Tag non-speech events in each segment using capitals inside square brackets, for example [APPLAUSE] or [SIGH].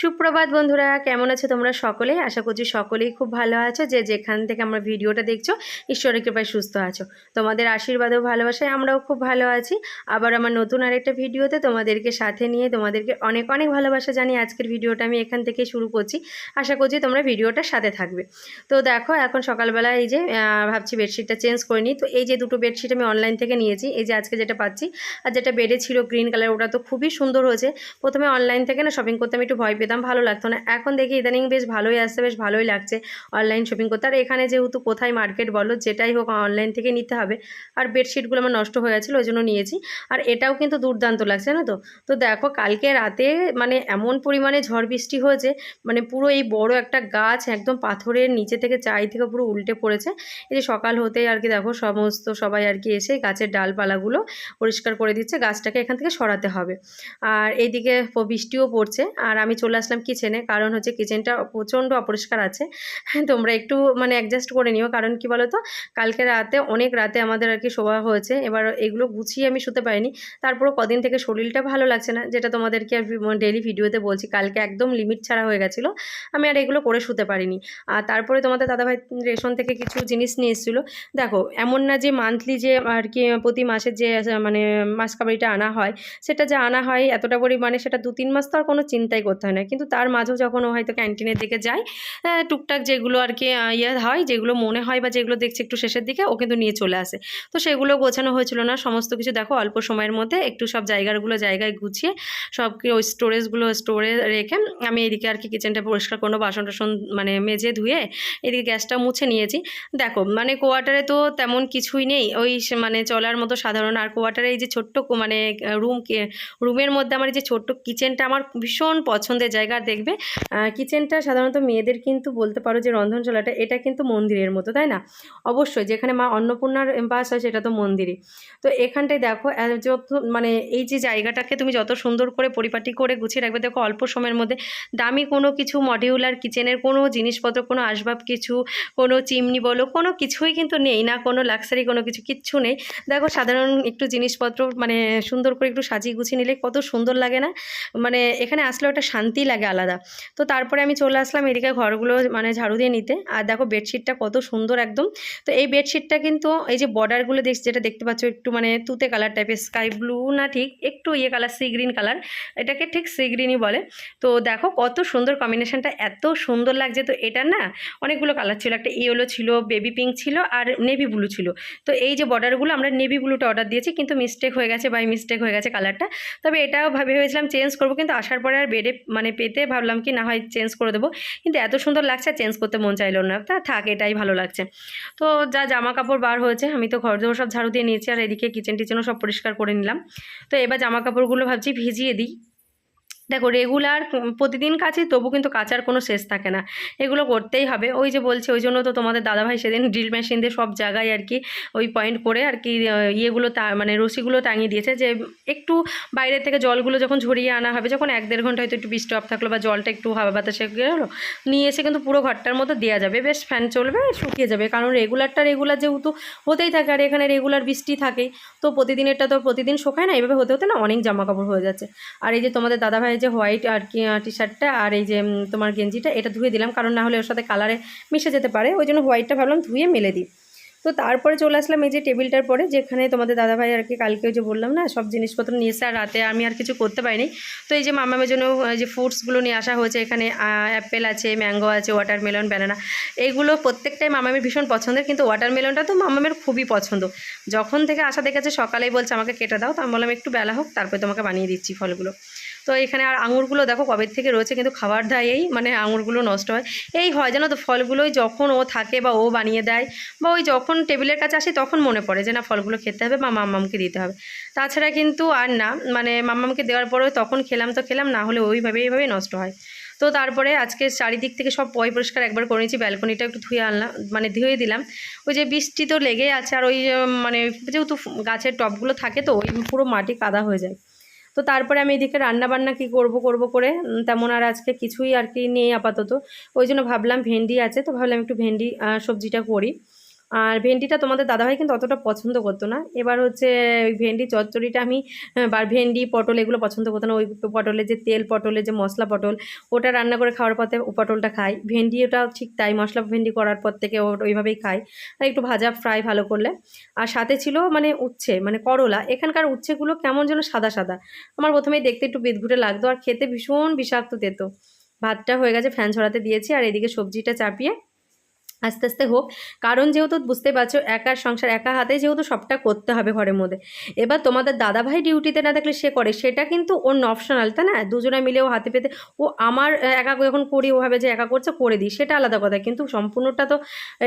সুপ্রভাত বন্ধুরা, কেমন আছো তোমরা সকলে? আশা করছি সকলেই খুব ভালো আছো। যে যেখান থেকে আমরা ভিডিওটা দেখছ, ঈশ্বরের কৃপায় সুস্থ আছো। তোমাদের আশীর্বাদ ও ভালোবাসায় আমরাও খুব ভালো আছি। আবার আমার নতুন আরেকটা ভিডিওতে তোমাদেরকে সাথে নিয়ে তোমাদেরকে অনেক অনেক ভালোবাসা জানিয়ে আজকের ভিডিওটা আমি এখান থেকে শুরু করছি। আশা করছি তোমরা ভিডিওটা সাথে থাকবে। তো দেখো, এখন সকালবেলা এই যে ভাবছি বেডশিটটা চেঞ্জ করে নিই। তো এই যে দুটো বেডশিট আমি অনলাইন থেকে নিয়েছি। এই যে আজকে যেটা পাচ্ছি, আর যেটা বেডে ছিল গ্রিন কালার, ওটা তো খুবই সুন্দর হয়েছে। প্রথমে অনলাইন থেকে না, শপিং করতে আমি একটু ভয় পেতাম ভালো লাগতো না। এখন দেখি ইদানিং বেশ ভালোই আসছে, বেশ ভালোই লাগছে অনলাইন শপিং করতে। আর এখানে যেহেতু কোথায় মার্কেট বলো, যেটাই হোক অনলাইন থেকে নিতে হবে। আর বেডশিটগুলো আমার নষ্ট হয়ে গেছিল ওই জন্য নিয়েছি। আর এটাও কিন্তু দুর্দান্ত লাগছে না তো? তো দেখো, কালকে রাতে মানে এমন পরিমাণে ঝড় বৃষ্টি হয়েছে মানে পুরো এই বড় একটা গাছ একদম পাথরের নিচে থেকে চাই থেকে পুরো উল্টে পড়েছে। এই যে সকাল হতেই আর কি দেখো, সমস্ত সবাই আর কি এসে গাছের ডালপালাগুলো পরিষ্কার করে দিচ্ছে, গাছটাকে এখান থেকে সরাতে হবে। আর এইদিকে বৃষ্টিও পড়ছে। আর আমি চলে আসলাম কিচেনে কারণ হচ্ছে কিচেনটা প্রচণ্ড অপরিষ্কার আছে। [LAUGHS] তোমরা একটু মানে অ্যাডজাস্ট করে নিও। কারণ কি বলো তো কালকে রাতে, অনেক রাতে আমাদের আর কি শোয়া হয়েছে। এবার এগুলো গুছিয়ে আমি শুতে পারিনি। তারপরও কদিন থেকে শরীরটা ভালো লাগছে না। যেটা তোমাদেরকে ডেলি ভিডিওতে বলছি, কালকে একদম লিমিট ছাড়া হয়ে গেছিল। আমি আর এগুলো করে শুতে পারিনি। আর তারপরে তোমাদের দাদাভাই রেশন থেকে কিছু জিনিস নিয়ে এসেছিল। দেখো, এমন না যে মান্থলি যে আর কি প্রতি মাসের যে মানে মাস কাবাড়িটা আনা হয়, সেটা যে আনা হয় এতটা পরিমাণে, সেটা দু তিন মাস তো আর কোনো চিন্তাই করতে হয় না। কিন্তু তার মাঝেও যখন ও হয়তো ক্যান্টিনের দিকে যায় টুকটাক যেগুলো আর কি ইয়ে হয়, যেগুলো মনে হয় বা যেগুলো দেখছে একটু শেষের দিকে, ও কিন্তু নিয়ে চলে আসে। তো সেগুলো গোছানো হয়েছিল না। সমস্ত কিছু দেখো, অল্প সময়ের মধ্যে একটু সব জায়গাগুলো জায়গায় গুছিয়ে সব ওই স্টোরেজগুলো স্টোরে রেখে আমি এদিকে আর কি কিচেনটা পরিষ্কার কোনো বাসন টাসন মানে মেজে ধুয়ে এদিকে গ্যাসটা মুছে নিয়েছি। দেখো মানে কোয়ার্টারে তো তেমন কিছুই নেই। ওই মানে চলার মতো সাধারণ আর কোয়ার্টারে এই যে ছোট্ট মানে রুম রুমের মধ্যে আমার এই যে ছোট্ট কিচেনটা আমার ভীষণ পছন্দের জায়গা দেখবে। কিচেনটা সাধারণত মেয়েদের কিন্তু বলতে পারো যে রন্ধনশালাটা, এটা কিন্তু মন্দিরের মতো, তাই না? অবশ্যই, যেখানে মা অন্নপূর্ণার বাস হয় সেটা তো মন্দিরই। তো এখানটায় দেখো যত মানে এই যে জায়গাটাকে তুমি যত সুন্দর করে পরিপাটি করে গুছিয়ে রাখবে, দেখো অল্প সময়ের মধ্যে দামি কোনো কিছু মডিউলার কিচেনের কোনো জিনিসপত্র, কোনো আসবাব কিছু, কোনো চিমনি বলো, কোনো কিছুই কিন্তু নেই না, কোনো লাক্সারি কোনো কিছু, কিচ্ছু নেই। দেখো সাধারণ একটু জিনিসপত্র মানে সুন্দর করে একটু সাজিয়ে গুছিয়ে নিলে কত সুন্দর লাগে না? মানে এখানে আসলে ওটা শান্তি লাগে আলাদা। তো তারপরে আমি চলে আসলাম এদিকে ঘরগুলো মানে ঝাড়ু দিয়ে নিতে। আর দেখো বেডশিটটা কত সুন্দর একদম। তো এই বেডশিটটা কিন্তু এই যে বর্ডারগুলো দেখ যেটা দেখতে পাচ্ছ একটু মানে তুতে কালার টাইপের স্কাই ব্লু না ঠিক, একটু ইয়ে কালার সি গ্রিন কালার এটাকে ঠিক সি গ্রিনই বলে। তো দেখো কত সুন্দর কম্বিনেশনটা এত সুন্দর লাগছে। তো এটা না অনেকগুলো কালার ছিল, একটা ইয়েলো ছিল বেবি পিঙ্ক ছিল আর নেভি ব্লু ছিল। তো এই যে বর্ডারগুলো আমরা নেভি ব্লুটা অর্ডার দিয়েছি, কিন্তু মিস্টেক হয়ে গেছে বাই মিস্টেক হয়ে গেছে কালারটা তবে এটাও ভাবে ভেবেছিলাম চেঞ্জ করব, কিন্তু আসার পরে আর বেডে মানে পেতে ভাবলাম কি না হয় চেঞ্জ করে দেবো। কিন্তু এত সুন্দর লাগছে, চেঞ্জ করতে মন চাইলো না। তা থাক, এটাই ভালো লাগছে। তো যা জামা কাপড় বার হয়েছে, আমি তো ঘর দোর সব ঝাড়ু দিয়ে নিয়েছি, আর এদিকে কিচেন টিচেনও সব পরিষ্কার করে নিলাম। তো এবার জামা কাপড়গুলো ভাবছি ভিজিয়ে দিই। দেখো রেগুলার প্রতিদিন কাচি, তবু কিন্তু কাচার কোনো শেষ থাকে না। এগুলো করতেই হবে। ওই যে বলছে, ওই জন্য তো তোমাদের দাদাভাই সেদিন ড্রিল মেশিন দিয়ে সব জায়গায় আর কি ওই পয়েন্ট করে আর কি ইয়েগুলো মানে রশিগুলো টাঙিয়ে দিয়েছে যে একটু বাইরে থেকে জলগুলো যখন ঝরিয়ে আনা হবে, যখন এক দেড় ঘণ্টা হয়তো একটু বৃষ্টি অফ থাকল বা জলটা একটু হাওয়া বাতাসে গেলো, নিয়ে এসে কিন্তু পুরো ঘরটার মতো দেওয়া যাবে। বেশ ফ্যান চলবে, শুকিয়ে যাবে। কারণ রেগুলারটা রেগুলার যেহেতু হতেই থাকে আর এখানে রেগুলার বৃষ্টি থাকেই, তো প্রতিদিনেরটা তো প্রতিদিন শোকায় না। এভাবে হতে হতে না অনেক জামা কাপড় হয়ে যাচ্ছে। আর এই যে তোমাদের দাদাভাইয়ের যে হোয়াইট আর কি টি শার্টটা আর এই যে তোমার গেঞ্জিটা, এটা ধুয়ে দিলাম। কারণ না হলে ওর সাথে কালারে মিশে যেতে পারে। ওই জন্য হোয়াইটটা ভাবলাম ধুয়ে মেলে দিই। তো তারপরে চলে আসলাম এই যে টেবিলটার পরে, যেখানে তোমাদের দাদাভাই আর কি কালকে যে বললাম না, সব জিনিসপত্র নিয়ে এসে আর রাতে আমি আর কিছু করতে পারিনি। তো এই যে মামামের জন্য এই যে ফ্রুটসগুলো নিয়ে আসা হয়েছে, এখানে অ্যাপেল আছে ম্যাঙ্গো আছে ওয়াটারমেলন ব্যানানা এইগুলো প্রত্যেকটাই মামামের ভীষণ পছন্দের। কিন্তু ওয়াটারমেলনটা তো মামামের খুবই পছন্দ। যখন থেকে আশা দেখেছে সকালেই বলছে, আমাকে কেটে দাও। তো আমি বললাম, একটু বেলা হোক, তারপরে তোমাকে বানিয়ে দিচ্ছি ফলগুলো। তো এখানে আর আঙুরগুলো দেখো কবে থেকে রয়েছে, কিন্তু খাবার দায়েই মানে আঙুরগুলো নষ্ট হয়। এই হয় জানো তো, ফলগুলোই যখন ও থাকে বা ও বানিয়ে দেয় বা ওই যখন টেবিলের কাছে আসে তখন মনে পড়ে যে না, ফলগুলো খেতে হবে বা মাম্মামকে দিতে হবে। তাছাড়া কিন্তু আর না মানে মাম্মামকে দেওয়ার পরেও তখন খেলাম তো খেলাম, না হলে ওইভাবে এইভাবেই নষ্ট হয়। তো তারপরে আজকে চারিদিক থেকে সব পয় পরিষ্কার একবার করে নিয়েছি, ব্যালকনিটা একটু ধুয়ে আনলাম মানে ধুয়ে দিলাম। ওই যে বৃষ্টি তো লেগেই আছে, আর ওই মানে যেহেতু গাছের টবগুলো থাকে তো, ওই পুরো মাটি কাদা হয়ে যায়। তো তারপরে আমি এদিকে রান্নাবান্না কী করব করব করে তেমন আর আজকে কিছুই আর কি নেই আপাতত। ওই জন্য ভাবলাম ভেন্ডি আছে, তো ভাবলাম একটু ভেন্ডি সবজিটা করি। আর ভেন্ডিটা তোমাদের দাদাভাই কিন্তু অতটা পছন্দ করতো না। এবার হচ্ছে ওই ভেন্ডি চচ্চড়িটা আমি আহ, বা ভেন্ডি পটল এগুলো পছন্দ করতো না। ওই পটলের যে তেল পটলের যে মশলা পটল ওটা রান্না করে খাওয়ার পথে পটলটা খাই ভেন্ডি ওটাও ঠিক তাই মশলা ভেন্ডি করার পর থেকে ওইভাবেই খাই আর একটু ভাজা ফ্রাই ভালো করলে। আর সাথে ছিল মানে উচ্ছে মানে করলা। এখানকার উচ্ছেগুলো কেমন যেন সাদা সাদা। আমার প্রথমেই দেখতে একটু বিদঘুটে লাগতো আর খেতে ভীষণ বিষাক্ত তেতো। ভাতটা হয়ে গেছে ফ্যান ছড়াতে দিয়েছি আর এদিকে সবজিটা চাপিয়ে আস্তে আস্তে হোক। কারণ যেহেতু বুঝতে পারছ একার সংসার, একা হাতে যেহেতু সবটা করতে হবে ঘরের মধ্যে। এবার তোমাদের দাদাভাই ডিউটিতে না থাকলে সে করে, সেটা কিন্তু ওর অপশনাল তাই না? দুজনে মিলে ও হাতে পেতে, ও আমার একা যখন করি, ও ভাবে যে একা করছে, করে দিই, সেটা আলাদা কথা। কিন্তু সম্পূর্ণটা তো,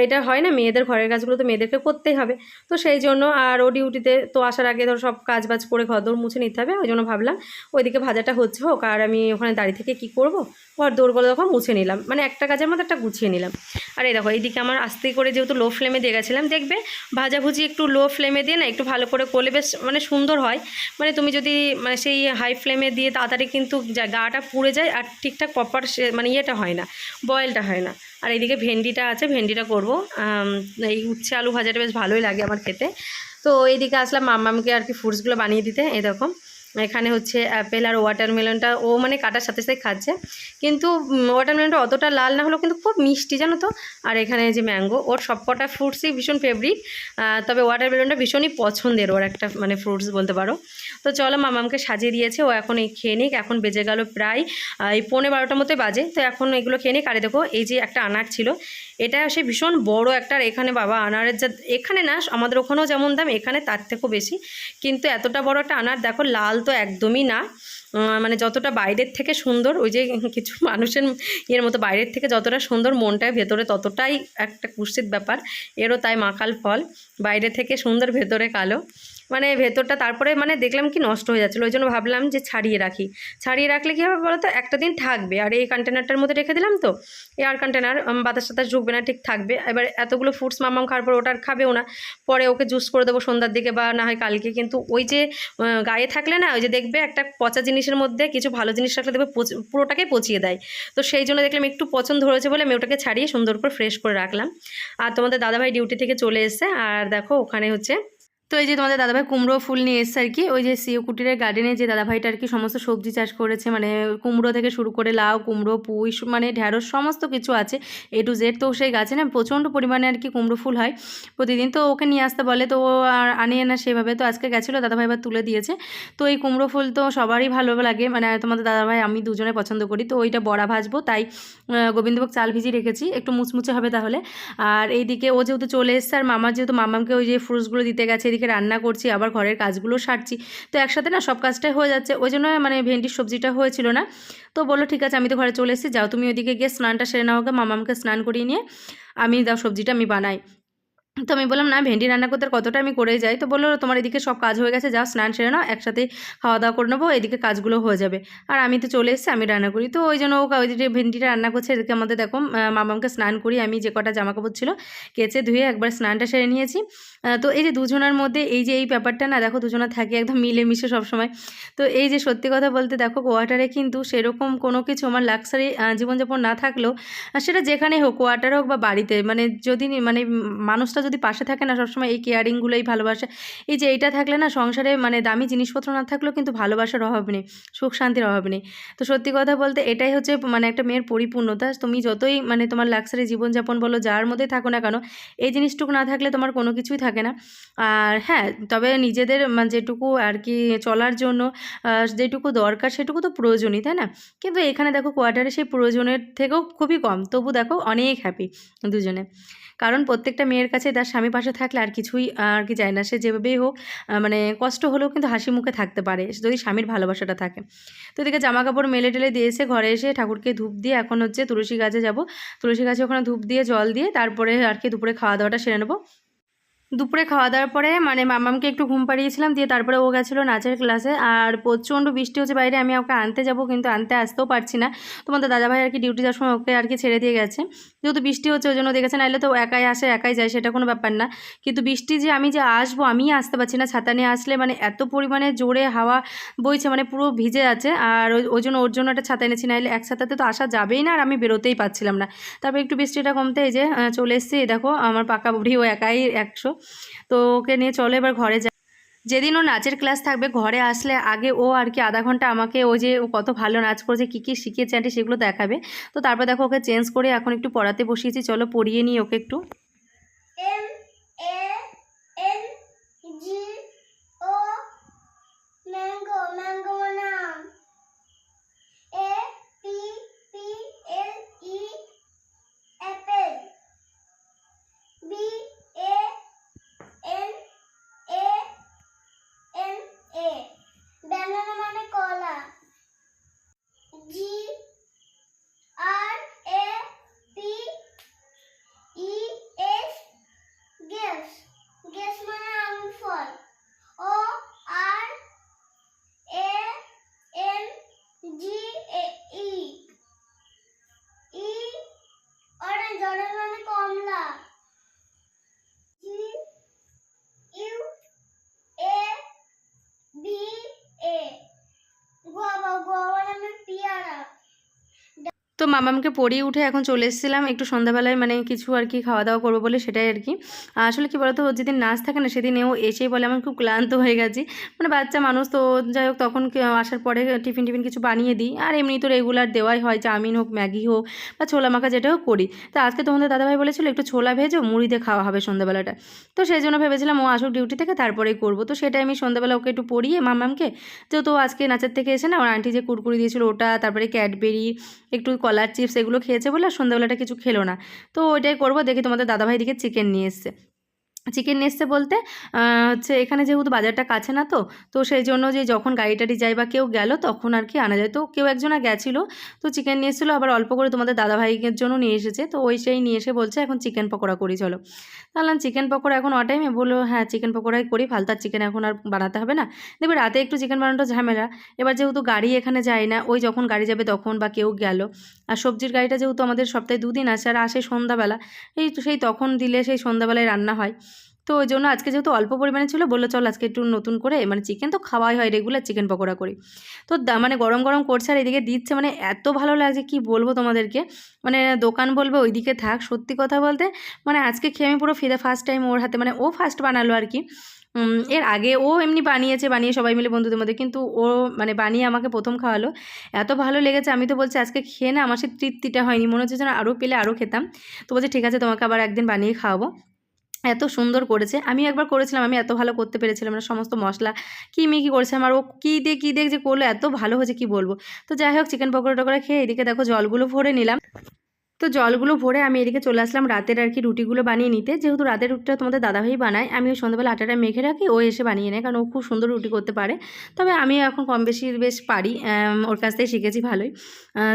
এটা হয় না, মেয়েদের ঘরের কাজগুলো তো মেয়েদেরকে করতেই হবে। তো সেই জন্য আর ও ডিউটিতে তো আসার আগে ধর সব কাজ বাজ করে ঘর দৌড় মুছে নিতে হবে, ওই জন্য ভাবলাম ওইদিকে ভাজাটা হচ্ছে হোক, আর আমি ওখানে দাঁড়িয়ে থেকে কি করব? ঘর দৌড়গুলো তখন মুছে নিলাম। মানে একটা কাজের মধ্যে একটা গুছিয়ে নিলাম। আর এই দেখো এইদিকে আমার আস্তে করে যেহেতু লো ফ্লেমে দিয়ে গেছিলাম, দেখবে ভাজাভুজি একটু লো ফ্লেমে দিয়ে না একটু ভালো করে করলে বেশ মানে সুন্দর হয়। মানে তুমি যদি মানে সেই হাই ফ্লেমে দিয়ে তাড়াতাড়ি কিন্তু গাটা পুড়ে যায় আর ঠিকঠাক প্রপার মানে ইয়েটা হয় না বয়েলটা হয় না। আর এইদিকে ভেন্ডিটা আছে, ভেন্ডিটা করব। এই উচ্ছে আলু ভাজাটা বেশ ভালোই লাগে আমার খেতে। তো এইদিকে আসলাম মাম্মামকে আর কি ফ্রুটসগুলো বানিয়ে দিতে দেখো। এখানে হচ্ছে অ্যাপেল আর ওয়াটারমেলনটা, ও মানে কাটার সাথে সাথে খাচ্ছে। কিন্তু ওয়াটারমেলনটা অতটা লাল না হলেও কিন্তু খুব মিষ্টি, জানো তো? আর এখানে যে ম্যাঙ্গো, ওর সবকটা ফ্রুটসই ভীষণ ফেভারিট তবে ওয়াটারমেলনটা ভীষণই পছন্দের ওর একটা মানে ফ্রুটস বলতে পারো। তো চলো মামামকে সাজিয়ে দিয়েছে, ও এখন এই খেয়ে নিক, এখন বেজে গেল প্রায় এই পৌনে বারোটার মতোই বাজে। তো এখন এগুলো খেয়ে নিক, আরে দেখো, এই যে একটা আনার ছিল এটা সে ভীষণ বড় একটা, এখানে বাবা আনারের যা, এখানে না, আমাদের ওখানেও যেমন দাম, এখানে তার থেকেও বেশি। কিন্তু এতটা বড় একটা আনার, দেখো লাল তো একদমই না। মানে যতটা বাইরের থেকে সুন্দর, ওই যে কিছু মানুষের ইয়ের মতো বাইরের থেকে যতটা সুন্দর মনটায় ভেতরে ততটাই একটা কুৎসিত ব্যাপার। এরও তাই মাখাল ফল, বাইরে থেকে সুন্দর, ভেতরে কালো। মানে ভেতরটা তারপরে মানে দেখলাম কি নষ্ট হয়ে যাচ্ছিল, ওই জন্য ভাবলাম যে ছাড়িয়ে রাখি। ছাড়িয়ে রাখলে কী হবে বলো তো একটা দিন থাকবে। আর এই কন্টেনারটার মধ্যে রেখে দিলাম তো? এয়ার কন্টেনার বাতাস টাতাস ঢুকবে না, ঠিক থাকবে। এবার এতগুলো ফ্রুটস মামাম খাওয়ার পর ওটা আর খাবেও না। পরে ওকে জুস করে দেবো সন্ধ্যার দিকে বা না হয় কালকে। কিন্তু ওই যে গায়ে থাকলে না, ওই যে দেখবে একটা পচা জিনিসের মধ্যে কিছু ভালো জিনিস রাখলে দেখবে পুরোটাকে পচিয়ে দেয়। তো সেই জন্য দেখলাম একটু পছন্দ হয়েছে বলে আমি ওটাকে ছাড়িয়ে সুন্দর করে ফ্রেশ করে রাখলাম। আর তোমাদের দাদাভাই ডিউটি থেকে চলে এসেছে। আর দেখো ওখানে হচ্ছে তো এই যে তোমাদের দাদাভাই কুমড়ো ফুল নিয়ে এসছে আর কি, ওই যে সিও কুটিরের গার্ডেনে যে দাদাভাইটা আর কি সমস্ত সবজি চাষ করেছে মানে কুমড়ো থেকে শুরু করে লাউ, কুমড়ো, পুঁই মানে ঢ্যাঁড়স সমস্ত কিছু আছে এ টু জেড তো সেই গাছে না প্রচণ্ড পরিমাণে আর কি কুমড়ো ফুল হয়। প্রতিদিন তো ওকে নিয়ে আসতে বলে, তো আর আনিয়ে না সেভাবে, তো আজকে গেছিল, দাদাভাই এবার তুলে দিয়েছে। তো এই কুমড়ো ফুল তো সবারই ভালো লাগে মানে তোমাদের দাদাভাই আমি দুজনে পছন্দ করি, তো ওইটা বড়া ভাজবো, তাই গোবিন্দভোগ চাল ভিজিয়ে রেখেছি, একটু মুচমুচে হবে তাহলে। আর এইদিকে ও যেহেতু চলে এসছে, আর মামার যেহেতু মামাকে ওই যে ফ্রুটসগুলো দিতে গেছে এদিকে রান্না করছি, আবার ঘরের কাজগুলো সারছি। তো একসাথে না সব কাজটাই হয়ে যাচ্ছে। ওই জন্য মানে ভেন্ডির সবজিটা হয়েছিল না। তো বলল, ঠিক আছে, আমি তো ঘরে চলে এসেছি, যাও, তুমি ওইদিকে গিয়ে স্নানটা সেরে নাও মামামকে স্নান করিয়ে নিয়ে, আমি দাও সবজিটা, আমি বানাই। তো আমি বললাম, না, ভেন্ডি রান্না করতে কতটা আমি করেই যাই? তো বলল, তোমার এদিকে সব কাজ হয়ে গেছে, যাও স্নান সেরে নাও, একসাথে খাওয়া দাওয়া করে নেব, এদিকে কাজগুলো হয়ে যাবে। আর আমি তো চলে এসেছি, আমি রান্না করি। তো ওই জন্য ও ওইদিকে ভেন্ডিটা রান্না করছে, এদিকে আমাদের দেখো মামামকে স্নান করি আমি যে কটা জামা কাপড় ছিল কেচে ধুয়ে একবার স্নানটা সেরে নিয়েছি। তো এই যে দুজনের মধ্যে এই যে এই ব্যাপারটা না, দেখো দুজনা থাকে একদম মিলেমিশে সবসময়। তো এই যে সত্যি কথা বলতে দেখো, কোয়ার্টারে কিন্তু সেরকম কোনো কিছু আমার লাক্সারি জীবনযাপন না থাকলেও সেটা যেখানে হোক, কোয়ার্টার হোক বা বাড়িতে মানে যদি মানে মানুষটা যদি পাশে থাকে না সবসময় এই কেয়ারিংগুলোই ভালোবাসা। এই যে এইটা থাকলে না সংসারে মানে দামি জিনিসপত্র না থাকলেও কিন্তু ভালোবাসার অভাব নেই, সুখ শান্তির অভাব নেই। তো সত্যি কথা বলতে এটাই হচ্ছে মানে একটা মেয়ের পরিপূর্ণতা। তুমি যতই মানে তোমার লাক্সারি জীবনযাপন বলো, যার মধ্যে থাকো না কেন, এই জিনিসটুকু না থাকলে তোমার কোনো কিছুই থাকে না। আর হ্যাঁ তবে নিজেদের মানে যেটুকু আর কি চলার জন্য যেটুকু দরকার সেটুকু তো প্রয়োজনই, তাই না? কিন্তু এখানে দেখো কোয়ার্টারে সেই প্রয়োজনের থেকেও খুবই কম। তবু দেখো অনেক হ্যাপি দুজনে। কারণ প্রত্যেকটা মেয়ের কাছে তার স্বামী পাশে থাকলে আর কিছুই আর কি চায় না। সে যেভাবেই হোক মানে কষ্ট হলেও কিন্তু হাসি মুখে থাকতে পারে, যদি স্বামীর ভালোবাসাটা থাকে। তো এদিকে জামা কাপড় মেলে টেলে দিয়ে এসে ঘরে এসে ঠাকুরকে ধূপ দিয়ে। এখন হচ্ছে তুলসী গাছে যাব। তুলসী গাছে ওখানে ধূপ দিয়ে, জল দিয়ে তারপরে আর কি দুপুরে খাওয়া দাওয়াটা সেরে নেব। দুপুরে খাওয়া দাওয়ার পরে মানে মামামকে একটু ঘুম পাড়িয়েছিলাম দিয়ে তারপরে ও গেছিল নাচের ক্লাসে। আর প্রচণ্ড বৃষ্টি হচ্ছে, বাইরে আমি ওকে আনতে যাব কিন্তু আনতে আসতেও পারছি না। তোমাদের দাদাভাই আর কি ডিউটি যাওয়ার সময় ওকে আর কি ছেড়ে দিয়ে গেছে। যেহেতু বৃষ্টি হচ্ছে, ওই জন্য দেখেছে নাহলে তো একাই আসে, একাই যায়, সেটা কোনো ব্যাপার না। কিন্তু বৃষ্টি যে আমি যে আসব আমি আসতে পারছি না। ছাতা নিয়ে আসলে মানে এত পরিমাণে জোরে হাওয়া বইছে মানে পুরো ভিজে আছে। আর ওই- জন্য, ওর জন্য একটা ছাতা এনেছি নাহলে এক ছাতাতে তো আসা যাবেই না, আর আমি বেরোতেই পারছিলাম না। তারপর একটু বৃষ্টিটা কমতে এই যে চলে এসেছি দেখো, আমার পাকা বুড়ি, ও একাই একশো। তো ওকে নিয়ে চলো, এবার ঘরে যেদিন ও নাচের ক্লাস থাকবে, ঘরে আসলে আগে ও আর কি আধা ঘণ্টা আমাকে ও যে কত ভালো নাচ করেছে, কী কী শিখিয়েছে আন্টি সেগুলো দেখাবে। তো তারপর দেখো ওকে চেঞ্জ করে এখন একটু পড়াতে বসিয়েছি, চলো পড়িয়ে নিই ওকে একটু। A banana মানে কলা G R A P E S grapes grapes মানে আঙুর ফল O R A N G A E E orange orange মানে কমলা G U A B A guava guava মানে পেয়ারা তো মামামকে পড়িয়ে উঠে এখন চলে এসেছিলাম। একটু সন্ধ্যাবেলায় মানে কিছু আর কি খাওয়া দাওয়া করব বলে সেটাই আর কি। আসলে কি বলতো, ওর যেদিন নাচ থাকে না, সেদিন ও এসেই বলে, আমার খুব ক্লান্ত হয়ে গেছি। মানে বাচ্চা মানুষ তো, যাই হোক, তখন আসার পরে টিফিন টিফিন কিছু বানিয়ে দিই। আর এমনি তো রেগুলার দেওয়াই হয়, চাউমিন হোক, ম্যাগি হোক বা ছোলা মাখা যেটা হোক করি। তো আজকে তোমাদের দাদাভাই বলেছিল, একটু ছোলা ভেজো মুড়িতে খাওয়া হবে সন্ধ্যাবেলাটা। তো সেই জন্য ভেবেছিলাম ও আসুক ডিউটি থেকে, তারপরেই করব। তো সেটাই আমি সন্ধ্যাবেলা ওকে একটু পড়িয়ে মামামকে, যেহেতু ও আজকে নাচের থেকে এসে না ওর আন্টি যে কুরকুরি দিয়েছিল ওটা, তারপরে ক্যাডবেরি, একটু কলার চিপস এগুলো খেয়েছে বলে আর সন্ধ্যাবেলাটা কিছু খেলো না। তো ওইটাই করব, দেখি তোমাদের দাদাভাই দিকে চিকেন নিয়ে এসছে। চিকেন নিয়ে এসছে বলতে হচ্ছে এখানে যেহেতু বাজারটা কাছে না তো তো সেই জন্য যে যখন গাড়ি টাড়ি যায় বা কেউ গেল তখন আর কি আনা যায়। তো কেউ একজন গেছিল, তো চিকেন নিয়ে এসেছিল, আবার অল্প করে তোমাদের দাদাভাইয়ের জন্য নিয়ে এসেছে। তো ওই সেই নিয়ে এসে বলছে, এখন চিকেন পকোড়া করি, চলো। তাহলে চিকেন পকোড়া এখন অ টাইমে বলল হ্যাঁ চিকেন পকোড়াই করি ফালতার চিকেন এখন আর বানাতে হবে না। দেখবে রাতে একটু চিকেন বানানোটা ঝামেলা। এবার যেহেতু গাড়ি এখানে যায় না, ওই যখন গাড়ি যাবে তখন বা কেউ গেল, আর সবজির গাড়িটা যেহেতু আমাদের সপ্তাহে দুদিন আসে, আর আসে সন্ধ্যাবেলা, এই সেই তখন দিলে সেই সন্ধ্যাবেলায় রান্না হয়। তো ওই জন্য আজকে যেহেতু অল্প পরিমাণে ছিল, বলল চল আজকে একটু নতুন করে মানে চিকেন তো খাওয়াই হয় রেগুলার চিকেন পকোড়া করি। তো মানে গরম গরম করছে আর এদিকে দিচ্ছে মানে এত ভালো লাগছে কি বলব তোমাদেরকে। মানে দোকান বলবে ওইদিকে থাক, সত্যি কথা বলতে মানে আজকে খেয়ে আমি পুরো ফিরে ফার্স্ট টাইম ওর হাতে মানে ও ফার্স্ট বানালো আর কি। এর আগে ও এমনি বানিয়েছে, বানিয়ে সবাই মিলে বন্ধুদের মধ্যে, কিন্তু ও মানে বানিয়ে আমাকে প্রথম খাওয়ালো। এত ভালো লেগেছে, আমি তো বলছি আজকে খেয়ে না, আমার সে তৃপ্তিটা হয়নি, মনে হচ্ছে যেন আরও পেলে আরও খেতাম। তো বলছে ঠিক আছে, তোমাকে আবার একদিন বানিয়ে খাওয়াবো। এত সুন্দর করেছে। আমি একবার করেছিলাম, আমি এত ভালো করতে পেরেছিলাম না, সমস্ত মশলা। কী মেকি করেছে আমার? ও কী দিয়ে কী দিয়ে যে করল, এত ভালো হয়েছে কি বলব? তো যাই হোক চিকেন পকোড়া টকোড়া খেয়ে এদিকে দেখো জলগুলো ভরে নিলাম। তো জলগুলো ভরে আমি এদিকে চলে আসলাম রাতের আর কি রুটিগুলো বানিয়ে নিতে। যেহেতু রাতের রুটিটা তোমাদের দাদাভাই বানায় আমি ওই সন্ধ্যাবেলা আটাটা মেখে রাখি, ও এসে বানিয়ে নেয়, কারণ ও খুব সুন্দর রুটি করতে পারে। তবে আমি এখন কম বেশি বেশ পারি ওর কাছ থেকে শিখেছি ভালোই।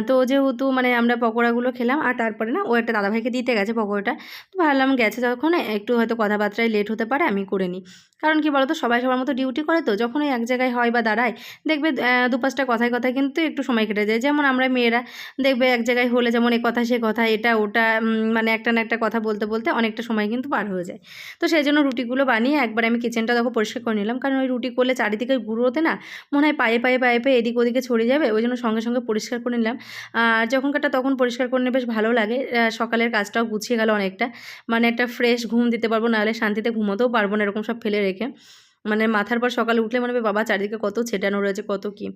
তো যেহেতু মানে আমরা পকোড়াগুলো খেলাম, আর তারপরে না ও একটা দাদাভাইকে দিতে গেছে পকোড়াটা, তো ভাবলাম গেছে যখন, একটু হয়তো কথাবার্তায় লেট হতে পারে, আমি করে নিই। কারণ কি বলতো, সবাই সবার মতো ডিউটি করে তো যখন এক জায়গায় হয় বা দাঁড়ায়, দেখবে দু পাঁচটা কথায় কথায় কিন্তু একটু সময় কেটে যায়। যেমন আমরা মেয়েরা দেখবে এক জায়গায় হলে যেমন এ কথা, সে কথা, এটা, ওটা মানে একটা না একটা কথা বলতে বলতে অনেকটা সময় কিন্তু পার হয়ে যায়। তো সেই জন্য রুটিগুলো বানিয়ে একবার আমি কিচেনটা দেখো পরিষ্কার করে নিলাম। কারণ ওই রুটি করলে চারিদিকে গুঁড়োতে না মনে হয় পায়ে পায়ে পায়ে পায়ে এদিক ওদিকে ছড়িয়ে যাবে, ওই জন্য সঙ্গে সঙ্গে পরিষ্কার করে নিলাম। আর যখনকারটা তখন পরিষ্কার করে নিয়ে বেশ ভালো লাগে। সকালের কাজটাও গুছিয়ে গেল অনেকটা। মানে একটা ফ্রেশ ঘুম দিতে পারব, নাহলে শান্তিতে ঘুমোতেও পারব না, এরকম সব ফেলে রেখে। মানে মাথার পর সকালে উঠলে মনে হবে, বাবা চারিদিকে কত ছেটানো রয়েছে, কত কি।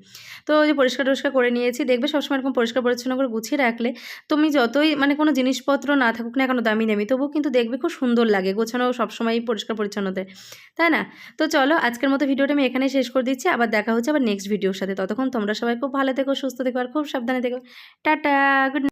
তো ওই যে পরিষ্কার টরিষ্কার করে নিয়েছি। দেখবে সবসময় এরকম পরিষ্কার পরিচ্ছন্ন করে গুছিয়ে রাখলে তুমি যতই মানে কোনো জিনিসপত্র না থাকুক না কেন, দামি দামি, তবুও কিন্তু দেখবে খুব সুন্দর লাগে। গোছানো সবসময় পরিষ্কার পরিচ্ছন্নতে তাই না? তো চলো, আজকের মতো ভিডিওটা আমি এখানেই শেষ করে দিচ্ছি। আবার দেখা হচ্ছে আবার নেক্সট ভিডিওর সাথে। ততক্ষণ তোমরা সবাই খুব ভালো থেকো, সুস্থ থেকো, আর খুব সাবধানে থেকো। Tata good